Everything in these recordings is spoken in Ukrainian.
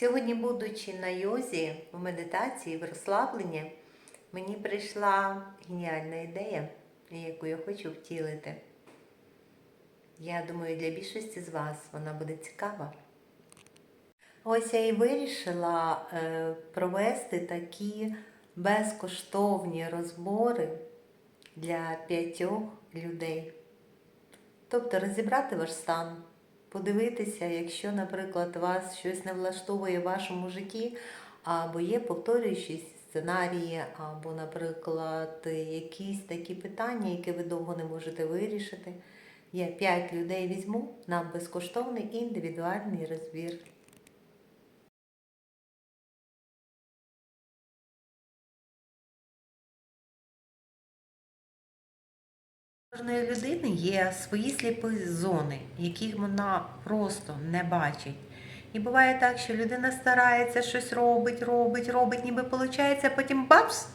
Сьогодні, будучи на йозі, в медитації, в розслабленні, мені прийшла геніальна ідея, яку я хочу втілити. Я думаю, для більшості з вас вона буде цікава. Ось я і вирішила е, провести такі безкоштовні розбори для п'ятьох людей. Тобто розібрати ваш стан, подивитися, якщо, наприклад, вас щось не влаштовує в вашому житті, або є повторюючись сценарії, або, наприклад, якісь такі питання, які ви довго не можете вирішити. Я п'ять людей візьму на безкоштовний індивідуальний розбір. Кожної людини є свої сліпі зони, яких вона просто не бачить. І буває так, що людина старається щось робить, робить, робить, ніби виходить, а потім бапс!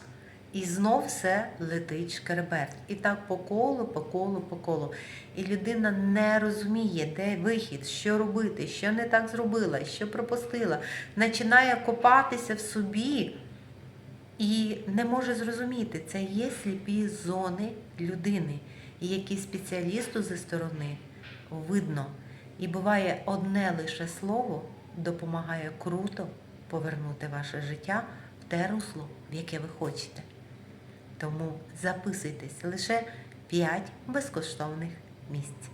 І знов все летить шкереберть. І так по колу, по колу, по колу. І людина не розуміє, де вихід, що робити, що не так зробила, що пропустила. Починає копатися в собі і не може зрозуміти, це є сліпі зони людини, і які спеціалісту зі сторони видно. І буває одне лише слово допомагає круто повернути ваше життя в те русло, в яке ви хочете. Тому записуйтесь лише 5 безкоштовних місць.